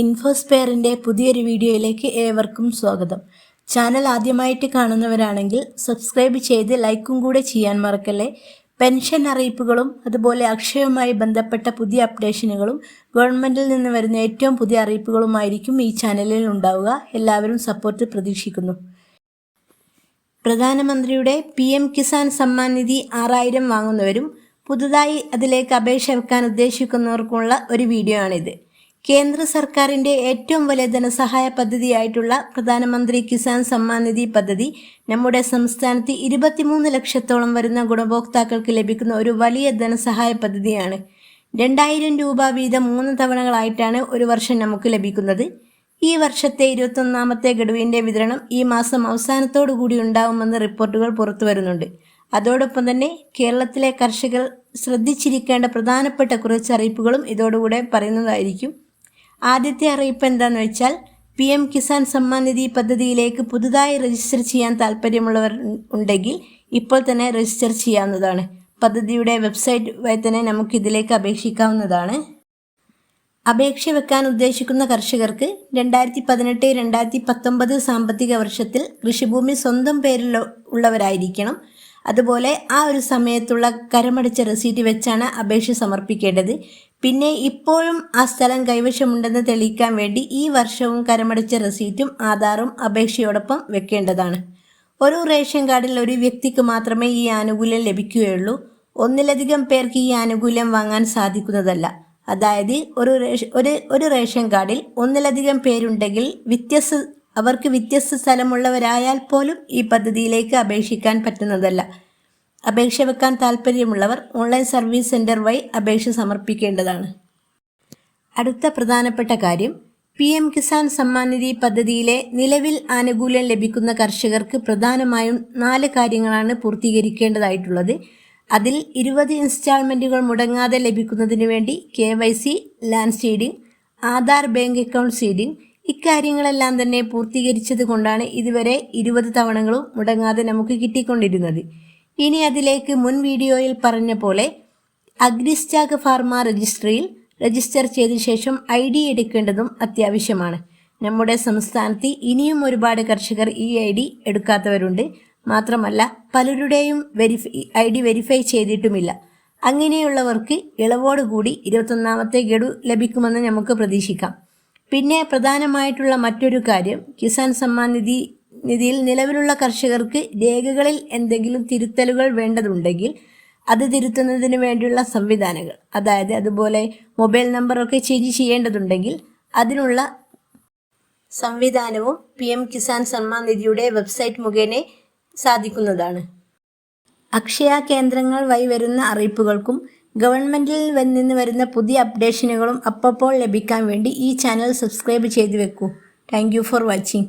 ഇൻഫോസ്പെയറിന്റെ പുതിയൊരു വീഡിയോയിലേക്ക് ഏവർക്കും സ്വാഗതം. ചാനൽ ആദ്യമായിട്ട് കാണുന്നവരാണെങ്കിൽ സബ്സ്ക്രൈബ് ചെയ്ത് ലൈക്കും കൂടെ ചെയ്യാൻ മറക്കല്ലേ. പെൻഷൻ അറിയിപ്പുകളും അതുപോലെ അക്ഷയവുമായി ബന്ധപ്പെട്ട പുതിയ അപ്ഡേഷനുകളും ഗവൺമെന്റിൽ നിന്ന് വരുന്ന ഏറ്റവും പുതിയ അറിയിപ്പുകളുമായിരിക്കും ഈ ചാനലിൽ ഉണ്ടാവുക. എല്ലാവരും സപ്പോർട്ട് പ്രതീക്ഷിക്കുന്നു. പ്രധാനമന്ത്രിയുടെ പി എം കിസാൻ സമ്മാൻ നിധി ആറായിരം വാങ്ങുന്നവരും പുതുതായി അതിലേക്ക് അപേക്ഷ വെക്കാൻ ഉദ്ദേശിക്കുന്നവർക്കുള്ള ഒരു വീഡിയോ ആണിത് കേന്ദ്ര സർക്കാരിന്റെ ഏറ്റവും വലിയ ധനസഹായ പദ്ധതിയായിട്ടുള്ള പ്രധാനമന്ത്രി കിസാൻ സമ്മാൻ നിധി പദ്ധതി നമ്മുടെ സംസ്ഥാനത്ത് ഇരുപത്തിമൂന്ന് ലക്ഷത്തോളം വരുന്ന ഗുണഭോക്താക്കൾക്ക് ലഭിക്കുന്ന ഒരു വലിയ ധനസഹായ പദ്ധതിയാണ്. രണ്ടായിരം രൂപ വീതം മൂന്ന് തവണകളായിട്ടാണ് ഒരു വർഷം നമുക്ക് ലഭിക്കുന്നത്. ഈ വർഷത്തെ ഇരുപത്തൊന്നാമത്തെ ഗഡുവിന്റെ വിതരണം ഈ മാസം അവസാനത്തോടു കൂടി ഉണ്ടാവുമെന്ന് റിപ്പോർട്ടുകൾ പുറത്തു വരുന്നുണ്ട്. അതോടൊപ്പം തന്നെ കേരളത്തിലെ കർഷകർ ശ്രദ്ധിച്ചിരിക്കേണ്ട പ്രധാനപ്പെട്ട കുറച്ച് അറിയിപ്പുകളും ഇതോടുകൂടെ പറയുന്നതായിരിക്കും. ആദ്യത്തെ അറിയിപ്പ് എന്താണെന്ന് വെച്ചാൽ പി എം കിസാൻ സമ്മാൻ നിധി പദ്ധതിയിലേക്ക് പുതുതായി രജിസ്റ്റർ ചെയ്യാൻ താല്പര്യമുള്ളവർ ഉണ്ടെങ്കിൽ ഇപ്പോൾ തന്നെ രജിസ്റ്റർ ചെയ്യാവുന്നതാണ്. പദ്ധതിയുടെ വെബ്സൈറ്റ് വഴി തന്നെ നമുക്ക് ഇതിലേക്ക് അപേക്ഷിക്കാവുന്നതാണ്. അപേക്ഷ വെക്കാൻ ഉദ്ദേശിക്കുന്ന കർഷകർക്ക് രണ്ടായിരത്തി പതിനെട്ട് രണ്ടായിരത്തി പത്തൊമ്പത് സാമ്പത്തിക വർഷത്തിൽ കൃഷിഭൂമി സ്വന്തം പേരിൽ ഉള്ളവരായിരിക്കണം. അതുപോലെ ആ ഒരു സമയത്തുള്ള കരമടച്ച റെസീറ്റ് വെച്ചാണ് അപേക്ഷ സമർപ്പിക്കേണ്ടത്. പിന്നെ ഇപ്പോഴും ആ സ്ഥലം കൈവശമുണ്ടെന്ന് തെളിയിക്കാൻ വേണ്ടി ഈ വർഷവും കരമടച്ച റെസീറ്റും ആധാറും അപേക്ഷയോടൊപ്പം വെക്കേണ്ടതാണ്. ഒരു റേഷൻ കാർഡിൽ ഒരു വ്യക്തിക്ക് മാത്രമേ ഈ ആനുകൂല്യം ലഭിക്കുകയുള്ളൂ. ഒന്നിലധികം പേർക്ക് ഈ ആനുകൂല്യം വാങ്ങാൻ സാധിക്കുന്നതല്ല. അതായത് ഒരു ഒരു ഒരു റേഷൻ കാർഡിൽ ഒന്നിലധികം പേരുണ്ടെങ്കിൽ വ്യത്യസ്ത അവർക്ക് വ്യത്യസ്ത സ്ഥലമുള്ളവരായാൽ പോലും ഈ പദ്ധതിയിലേക്ക് അപേക്ഷിക്കാൻ പറ്റുന്നതല്ല. അപേക്ഷ വെക്കാൻ താൽപ്പര്യമുള്ളവർ ഓൺലൈൻ സർവീസ് സെന്റർ വഴി അപേക്ഷ സമർപ്പിക്കേണ്ടതാണ്. അടുത്ത പ്രധാനപ്പെട്ട കാര്യം പി എം കിസാൻ സമ്മാൻ നിധി പദ്ധതിയിലെ നിലവിൽ ആനുകൂല്യം ലഭിക്കുന്ന കർഷകർക്ക് പ്രധാനമായും നാല് കാര്യങ്ങളാണ് പൂർത്തീകരിക്കേണ്ടതായിട്ടുള്ളത്. അതിൽ ഇരുപത് ഇൻസ്റ്റാൾമെന്റുകൾ മുടങ്ങാതെ ലഭിക്കുന്നതിന് വേണ്ടി K Y C land seeding Aadhaar bank account seeding ഇക്കാര്യങ്ങളെല്ലാം തന്നെ പൂർത്തീകരിച്ചത് കൊണ്ടാണ് ഇതുവരെ ഇരുപത് തവണകളും മുടങ്ങാതെ നമുക്ക് കിട്ടിക്കൊണ്ടിരുന്നത്. ഇനി അതിലേക്ക് മുൻ വീഡിയോയിൽ പറഞ്ഞ പോലെ അഗ്രിസ്റ്റാഗ് ഫാർമ രജിസ്ട്രിയിൽ രജിസ്റ്റർ ചെയ്ത ശേഷം ഐ ഡി എടുക്കേണ്ടതും അത്യാവശ്യമാണ്. നമ്മുടെ സംസ്ഥാനത്ത് ഇനിയും ഒരുപാട് കർഷകർ ഈ ഐ ഡി എടുക്കാത്തവരുണ്ട്. മാത്രമല്ല പലരുടെയും വെരിഫൈ ഐ ഡി വെരിഫൈ ചെയ്തിട്ടുമില്ല. അങ്ങനെയുള്ളവർക്ക് ഇളവോടുകൂടി ഇരുപത്തൊന്നാമത്തെ ഗഡു ലഭിക്കുമെന്ന് നമുക്ക് പ്രതീക്ഷിക്കാം. പിന്നെ പ്രധാനമായിട്ടുള്ള മറ്റൊരു കാര്യം കിസാൻ സമ്മാൻ നിധി നിധിയിൽ നിലവിലുള്ള കർഷകർക്ക് രേഖകളിൽ എന്തെങ്കിലും തിരുത്തലുകൾ വേണ്ടതുണ്ടെങ്കിൽ അത് തിരുത്തുന്നതിന് വേണ്ടിയുള്ള സംവിധാനങ്ങൾ അതായത് അതുപോലെ മൊബൈൽ നമ്പറൊക്കെ ചേഞ്ച് ചെയ്യേണ്ടതുണ്ടെങ്കിൽ അതിനുള്ള സംവിധാനവും പി എം കിസാൻ സമ്മാൻ നിധിയുടെ വെബ്സൈറ്റ് മുഖേന സാധിക്കുന്നതാണ്. അക്ഷയ കേന്ദ്രങ്ങൾ വഴി വരുന്ന അറിയിപ്പുകൾക്കും ഗവൺമെന്റിൽ നിന്ന് വരുന്ന പുതിയ അപ്ഡേഷനുകളും അപ്പോൾ ലഭിക്കാൻ വേണ്ടി ഈ ചാനൽ സബ്സ്ക്രൈബ് ചെയ്തു വെക്കൂ. Thank for watching.